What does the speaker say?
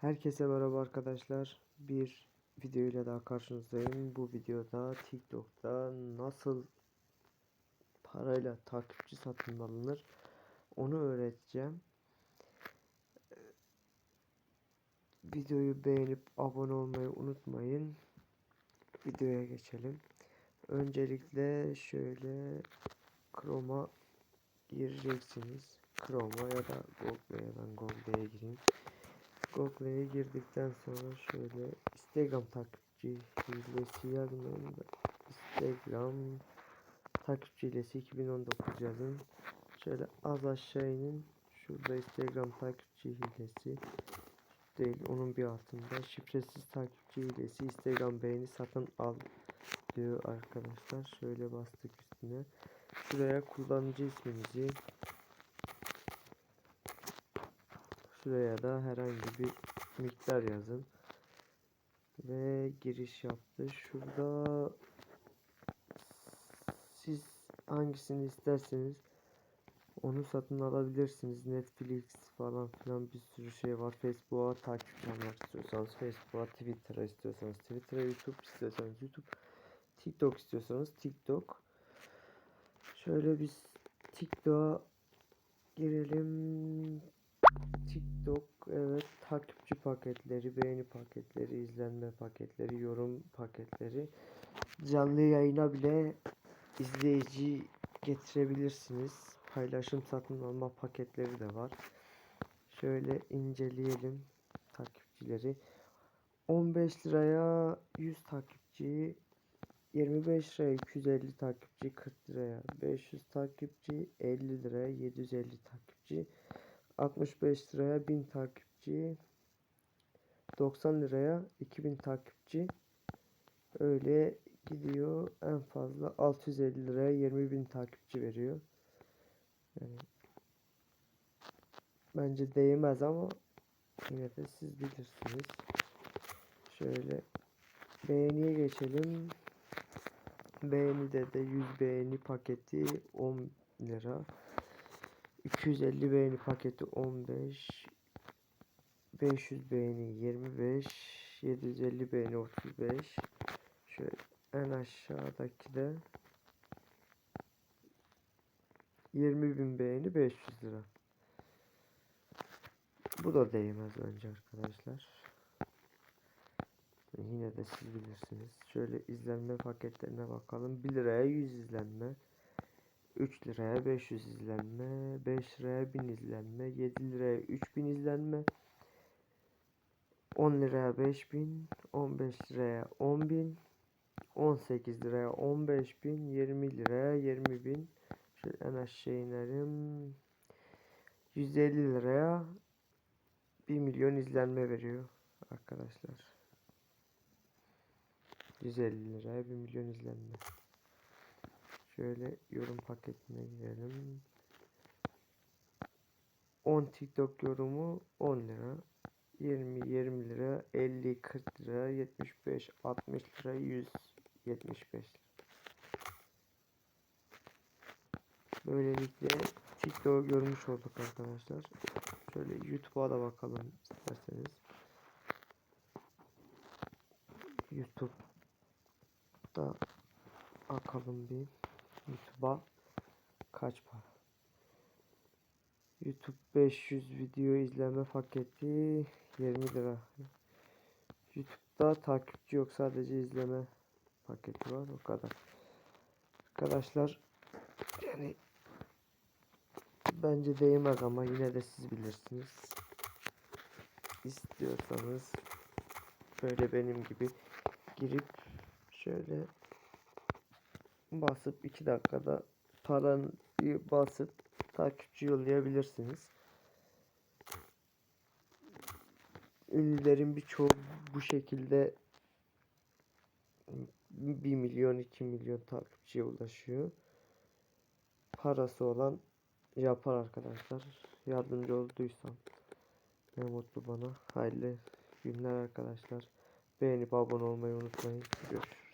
Herkese merhaba arkadaşlar. Bir video ile daha karşınızdayım. Bu videoda TikTok'ta nasıl parayla takipçi satın alınır onu öğreteceğim. Videoyu beğenip abone olmayı unutmayın. Videoya geçelim. Öncelikle şöyle Chrome'a gireceksiniz. Chrome'a ya da Google'ya ben Google'ya gireyim. Google'ye girdikten sonra şöyle Instagram takipçi hilesi yazmayın da Instagram takipçi hilesi 2019 yazın. Şöyle az aşağı inin. Şurada Instagram takipçi hilesi değil onun bir altında şifresiz takipçi hilesi Instagram beğeni satın al diyor arkadaşlar. Şöyle bastık üstüne. Şuraya kullanıcı isminizi Şuraya da herhangi bir miktar yazın. Ve giriş yaptı. Şurada siz hangisini isterseniz onu satın alabilirsiniz. Netflix falan filan bir sürü şey var. Facebook'a takip almak istiyorsanız Facebook'a, Twitter'a istiyorsanız Twitter'a, YouTube istiyorsanız YouTube, TikTok istiyorsanız TikTok. Şöyle biz TikTok'a girelim. TikTok evet takipçi paketleri, beğeni paketleri, izlenme paketleri, yorum paketleri. Canlı yayına bile izleyici getirebilirsiniz. Paylaşım satın alma paketleri de var. Şöyle inceleyelim takipçileri. 15 liraya 100 takipçi, 25 liraya 250 takipçi, 40 liraya 500 takipçi, 50 liraya 750 takipçi, 65 liraya 1000 takipçi 90 liraya 2000 takipçi. Öyle gidiyor. En fazla 650 liraya 20.000 takipçi veriyor. Yani bence değmez ama yine de siz bilirsiniz. Şöyle beğeniye geçelim. Beğenide de 100 beğeni paketi 10 lira 250 beğeni paketi 15 500 beğeni 25 750 beğeni 35 şöyle en aşağıdaki de 20.000 beğeni 500 lira. Bu da değmez bence arkadaşlar. Yine de siz bilirsiniz. Şöyle izlenme paketlerine bakalım. 1 liraya 100 izlenme 3 liraya 500 izlenme, 5 liraya 1000 izlenme, 7 liraya 3000 izlenme, 10 liraya 5000, 15 liraya 10000, 18 liraya 15000, 20 liraya 20000. Şöyle en aşağı inerim. 150 liraya 1 milyon izlenme veriyor arkadaşlar. 150 liraya 1 milyon izlenme. Şöyle yorum paketine girelim. 10 TikTok yorumu 10 lira. 20 20 lira, 50 40 lira, 75 60 lira, 100 75 lira. Böylelikle TikTok görmüş olduk arkadaşlar. Şöyle YouTube'a da bakalım isterseniz. YouTube'da bakalım bir. YouTube'a kaç para? YouTube 500 video izleme paketi 20 lira. YouTube'da takipçi yok sadece izleme paketi var o kadar. Arkadaşlar yani bence değmez ama yine de siz bilirsiniz. İstiyorsanız böyle benim gibi girip şöyle basıp 2 dakikada paranı basıp takipçi yollayabilirsiniz. Ünlülerin birçoğu bu şekilde 1 milyon 2 milyon takipçiye ulaşıyor. Parası olan yapar arkadaşlar. Yardımcı olduysam ne mutlu bana. Hayırlı günler arkadaşlar. Beğenip abone olmayı unutmayın. Görüşürüz.